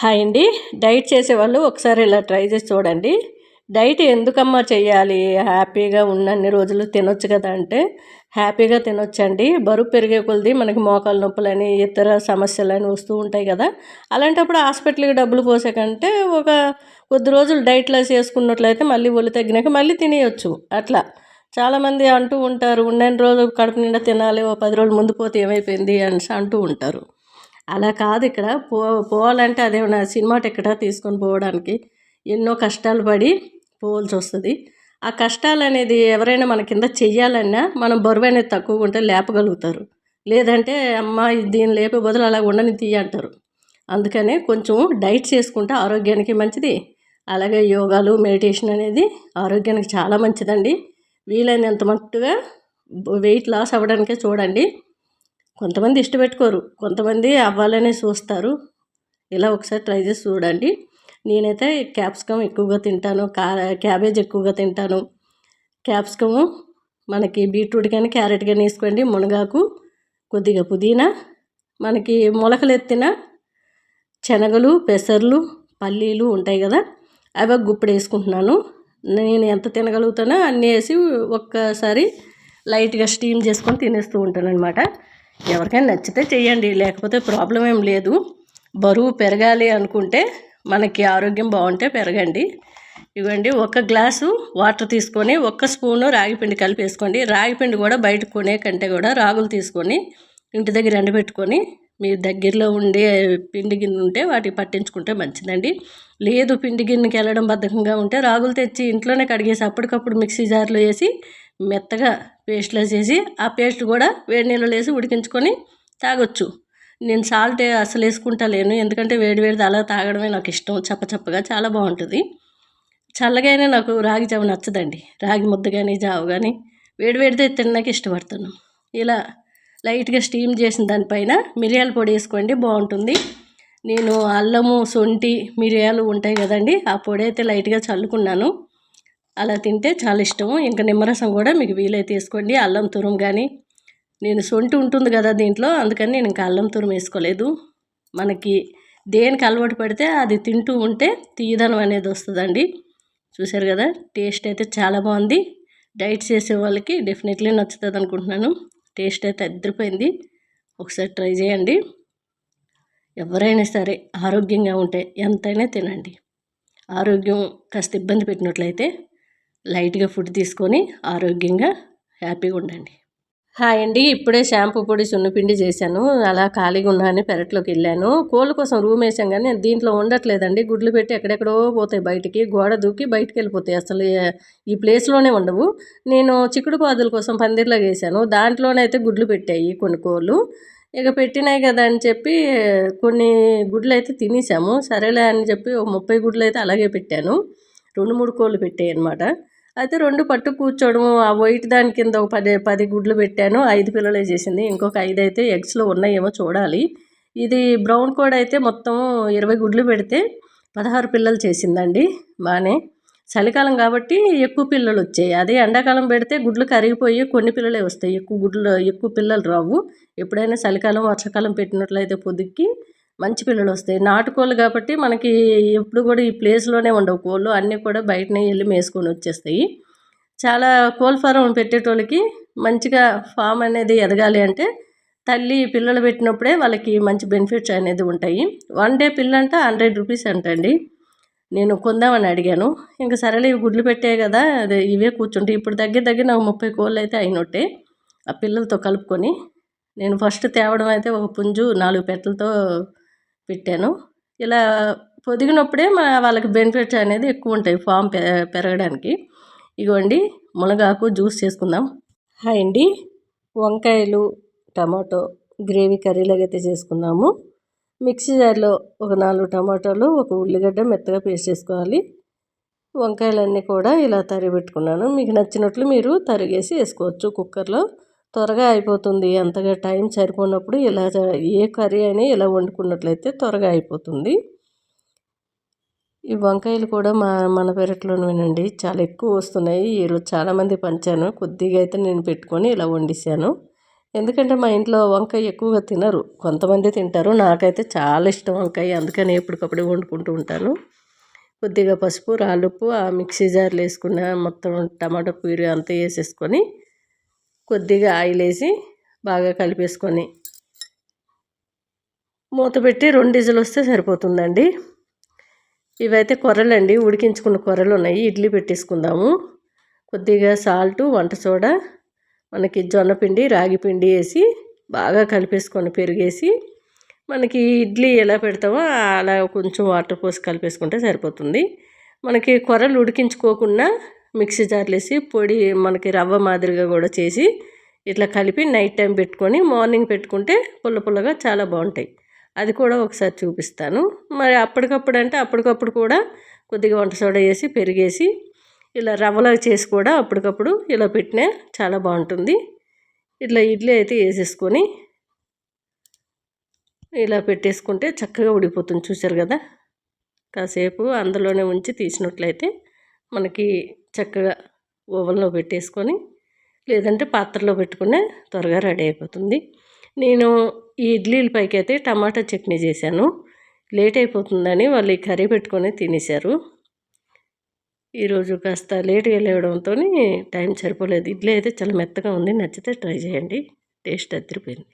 Hi అండి. Diet చేసేవాళ్ళు ఒకసారి ఇలా ట్రై చేసి చూడండి. డైట్ ఎందుకమ్మా చేయాలి హ్యాపీగా ఉన్నన్ని రోజులు తినొచ్చు కదా అంటే. హ్యాపీగా తినొచ్చండి. బరువు పెరిగే కొలది మనకి మోకాలు నొప్పులని ఇతర సమస్యలని వస్తూ ఉంటాయి కదా. అలాంటప్పుడు హాస్పిటల్కి డబ్బులు పోసే కంటే ఒక కొద్ది రోజులు డైట్లో చేసుకున్నట్లయితే మళ్ళీ ఒళ్ళు తగ్గినాక మళ్ళీ తినేయొచ్చు. అట్లా. చాలామంది అంటూ ఉంటారు ఉన్నన్ని రోజులు కడుపు నిండా తినాలి ఓ పది రోజులు ముందు పోతే ఏమైపోయింది? అని అంటూ ఉంటారు. అలా కాదు ఇక్కడ. పో పోవాలంటే అదేమన్నా సినిమా టికెటా తీసుకొని పోవడానికి ఎన్నో కష్టాలు పడి పోవాల్సి వస్తుంది. ఆ కష్టాలు అనేది ఎవరైనా మన కింద చెయ్యాలన్నా మనం బరువు అనేది తక్కువ ఉంటే లేపగలుగుతారు. లేదంటే అమ్మ దీన్ని లేపే బదులు అలా ఉండని తీయ అంటారు. అందుకనే కొంచెం డైట్ చేసుకుంటే ఆరోగ్యానికి మంచిది. అలాగే యోగాలు మెడిటేషన్ అనేది ఆరోగ్యానికి చాలా మంచిదండి. వీలైనంత మట్టుగా వెయిట్ లాస్ అవ్వడానికే చూడండి. కొంతమంది ఇష్టపెట్టుకోరు. కొంతమంది అవ్వాలనే చూస్తారు ఇలా ఒకసారి ట్రై చేసి చూడండి. నేనైతే క్యాప్సికమ్ ఎక్కువగా తింటాను. కా క్యాబేజ్ ఎక్కువగా తింటాను. క్యాప్సికము మనకి బీట్రూట్ కానీ క్యారెట్ కానీ వేసుకోండి. మునగాకు కొద్దిగా పుదీనా. మనకి మొలకలు ఎత్తిన శనగలు పెసర్లు పల్లీలు ఉంటాయి కదా అవి గుప్పుడు వేసుకుంటున్నాను. నేను ఎంత తినగలుగుతానో అన్నీ వేసి ఒక్కసారి లైట్గా స్టీమ్ చేసుకొని తినేస్తూ ఉంటాను అనమాట ఎవరికైనా నచ్చితే చేయండి లేకపోతే ప్రాబ్లం ఏం లేదు. బరువు పెరగాలి అనుకుంటే మనకి ఆరోగ్యం బాగుంటే పెరగండి. ఇవ్వండి ఒక గ్లాసు వాటర్ తీసుకొని ఒక్క స్పూను రాగిపిండి కలిపి వేసుకోండి. రాగిపిండి కూడా బయట కొనే కంటే కూడా రాగులు తీసుకొని ఇంటి దగ్గర ఎండబెట్టుకొని మీ దగ్గరలో ఉండే పిండి గిన్నె ఉంటే వాటికి పట్టించుకుంటే మంచిదండి. లేదు పిండి గిన్నెకి వెళ్ళడం బద్ధకంగా ఉంటే రాగులు తెచ్చి ఇంట్లోనే కడిగేసి అప్పటికప్పుడు మిక్సీ జార్లో వేసి మెత్తగా పేస్ట్లో చేసి ఆ పేస్ట్ కూడా వేడి నీళ్ళలో వేసి ఉడికించుకొని తాగొచ్చు. నేను సాల్ట్ అసలు వేసుకుంటా లేను. ఎందుకంటే వేడి వేడిది అలా తాగడమే నాకు ఇష్టం. చప్పచప్పగా చాలా బాగుంటుంది. చల్లగానే నాకు రాగి జావ నచ్చదండి. రాగి ముద్ద కానీ జావ కానీ వేడి వేడితే తినడానికి ఇష్టపడతాను. ఇలా లైట్గా స్టీమ్ చేసిన దానిపైన మిరియాల పొడి వేసుకోండి. బాగుంటుంది. నేను అల్లము సొంటి మిరియాలు ఉంటాయి కదండి ఆ పొడి అయితే లైట్గా చల్లుకున్నాను. అలా తింటే చాలా ఇష్టము. ఇంకా నిమ్మరసం కూడా మీకు వీలైతే వేసుకోండి. అల్లం తురుము కానీ నేను సొంటి ఉంటుంది కదా దీంట్లో అందుకని నేను ఇంకా అల్లం తురుము వేసుకోలేదు. మనకి దేనికి అలవాటు పడితే అది తింటూ ఉంటే తీయదనం అనేది వస్తుందండి. చూశారు కదా టేస్ట్ అయితే చాలా బాగుంది. డైట్ చేసే వాళ్ళకి డెఫినెట్లీ నచ్చుతుంది అనుకుంటున్నాను. టేస్ట్ అయితే అద్దరిపోయింది. ఒకసారి ట్రై చేయండి. ఎవరైనా సరే ఆరోగ్యంగా ఉంటే ఎంతైనా తినండి. ఆరోగ్యం కాస్త ఇబ్బంది పెట్టినట్లయితే లైట్గా ఫుడ్ తీసుకొని ఆరోగ్యంగా హ్యాపీగా ఉండండి. హాయ్ అండి. ఇప్పుడే షాంపూ పొడి సున్నపిండి చేశాను. అలా ఖాళీగా ఉన్నాను పెరట్లోకి వెళ్ళాను. కోళ్ళ కోసం రూమ్ వేసాం కానీ నేను దీంట్లో ఉండట్లేదండి. గుడ్లు పెట్టి ఎక్కడెక్కడో పోతాయి బయటికి గోడ దూకి బయటికి వెళ్ళిపోతాయి. అసలు ఈ ప్లేస్లోనే ఉండవు. నేను చిక్కుడు పాదుల కోసం పందిర్లో వేసాను దాంట్లోనైతే గుడ్లు పెట్టాయి కొన్ని కోళ్ళు. ఇక పెట్టినాయి కదా అని చెప్పి కొన్ని గుడ్లు అయితే తినేసాము. సరేలే అని చెప్పి ముప్పై గుడ్లు అయితే అలాగే పెట్టాను. రెండు మూడు కోళ్ళు పెట్టాయి అనమాట అయితే రెండు పట్టు కూర్చోవడం ఆ వైట్ దాని కింద ఒక పది పది గుడ్లు పెట్టాను. ఐదు పిల్లలే చేసింది. ఇంకొక ఐదు అయితే ఎగ్స్లో ఉన్నాయేమో చూడాలి. ఇది బ్రౌన్ కోడ్ అయితే మొత్తం ఇరవై గుడ్లు పెడితే పదహారు పిల్లలు చేసిందండి. బాగానే చలికాలం కాబట్టి ఎక్కువ పిల్లలు వచ్చాయి. అదే ఎండాకాలం పెడితే గుడ్లు కరిగిపోయి కొన్ని పిల్లలే వస్తాయి. ఎక్కువ గుడ్లు ఎక్కువ పిల్లలు రావు. ఎప్పుడైనా చలికాలం వర్షాకాలం పెట్టినట్లయితే పొద్దుకి మంచి పిల్లలు వస్తాయి. నాటుకోళ్ళు కాబట్టి మనకి ఎప్పుడు కూడా ఈ ప్లేస్లోనే ఉండవు. కోళ్ళు అన్నీ కూడా బయటనే వెళ్ళి మేసుకొని వచ్చేస్తాయి. చాలా కోళ్ళ ఫారం పెట్టేటోళ్ళకి మంచిగా ఫామ్ అనేది ఎదగాలి అంటే తల్లి పిల్లలు పెట్టినప్పుడే వాళ్ళకి మంచి బెనిఫిట్స్ అనేది ఉంటాయి. వన్ డే పిల్ల అంటే హండ్రెడ్ రూపీస్ అంటండి నేను కొందామని అడిగాను. ఇంకా సరేలే ఇవి గుడ్లు పెట్టాయి కదా అదే ఇవే కూర్చుంటే ఇప్పుడు దగ్గర దగ్గర నాకు ముప్పై కోళ్ళు అయితే అయినట్టే ఆ పిల్లలతో కలుపుకొని. నేను ఫస్ట్ తేవడం అయితే ఒక పుంజు నాలుగు పెట్టలతో పెట్టాను. ఇలా పొదిగినప్పుడే మన వాళ్ళకి బెనిఫిట్స్ అనేది ఎక్కువ ఉంటాయి ఫామ్ పెరగడానికి. ఇగోండి మునగాకు జ్యూస్ చేసుకుందాం. హాయ్ అండి. వంకాయలు టమాటో గ్రేవీ కర్రీలాగైతే అయితే చేసుకుందాము. మిక్సీ జార్లో ఒక నాలుగు టమాటాలు ఒక ఉల్లిగడ్డ మెత్తగా పేస్ట్ చేసుకోవాలి. వంకాయలన్నీ కూడా ఇలా తరిగి పెట్టుకున్నాను. మీకు నచ్చినట్లు మీరు తరిగేసి వేసుకోవచ్చు కుక్కర్లో. త్వరగా అయిపోతుంది. అంతగా టైం సరిపోనప్పుడు ఇలా ఏ కర్రీ అయినా ఇలా వండుకున్నట్లయితే త్వరగా అయిపోతుంది. ఈ వంకాయలు కూడా మా మన పెరట్లోనేనండి. చాలా ఎక్కువ వస్తున్నాయి. ఈరోజు చాలామంది పంచాను. కొద్దిగా అయితే నేను పెట్టుకొని ఇలా వండిసాను ఎందుకంటే మా ఇంట్లో వంకాయ ఎక్కువగా తినరు. కొంతమంది తింటారు. నాకైతే చాలా ఇష్టం వంకాయ. అందుకని ఎప్పటికప్పుడు వండుకుంటూ ఉంటాను. కొద్దిగా పసుపు రాళ్ళుప్పు ఆ మిక్సీ జార్లు వేసుకున్న మొత్తం టమాటో ప్యూరీ అంతా వేసేసుకొని కొద్దిగా ఆయిల్ వేసి బాగా కలిపేసుకొని మూత పెట్టి రెండు డీజిల్ వస్తే సరిపోతుందండి. ఇవైతే కొర్రలండి ఉడికించుకున్న కొర్రలు ఉన్నాయి. ఇడ్లీ పెట్టేసుకుందాము. కొద్దిగా సాల్టు వంట సోడా మనకి జొన్నపిండి రాగి పిండి వేసి బాగా కలిపేసుకొని పెరిగేసి మనకి ఇడ్లీ ఎలా పెడతామో అలా కొంచెం వాటర్ పోసి కలిపేసుకుంటే సరిపోతుంది. మనకి కొర్రలు ఉడికించుకోకుండా మిక్సీ జార్లు వేసి పొడి మనకి రవ్వ మాదిరిగా కూడా చేసి ఇట్లా కలిపి నైట్ టైం పెట్టుకొని మార్నింగ్ పెట్టుకుంటే పుల్ల పుల్లగా చాలా బాగుంటాయి. అది కూడా ఒకసారి చూపిస్తాను. మరి అప్పటికప్పుడు అంటే అప్పటికప్పుడు కూడా కొద్దిగా వంట సోడా వేసి పెరిగేసి ఇలా రవ్వలా చేసి కూడా అప్పటికప్పుడు ఇలా పెట్టినా చాలా బాగుంటుంది. ఇట్లా ఇడ్లీ అయితే వేసేసుకొని ఇలా పెట్టేసుకుంటే చక్కగా ఉడిపోతుంది చూసారు కదా? కాసేపు అందులోనే ఉంచి తీసినట్లయితే మనకి చక్కగా ఓవెన్లో పెట్టేసుకొని లేదంటే పాత్రలో పెట్టుకునే త్వరగా రెడీ అయిపోతుంది. నేను ఈ ఇడ్లీల పైకి అయితే టమాటా చట్నీ చేశాను. లేట్ అయిపోతుందని వాళ్ళు ఈ కర్రీ పెట్టుకొని తినేశారు. ఈరోజు కాస్త లేట్గా లేవడంతో టైం సరిపోలేదు. ఇడ్లీ అయితే చాలా మెత్తగా ఉంది. నచ్చితే ట్రై చేయండి. టేస్ట్ అదిరిపోయింది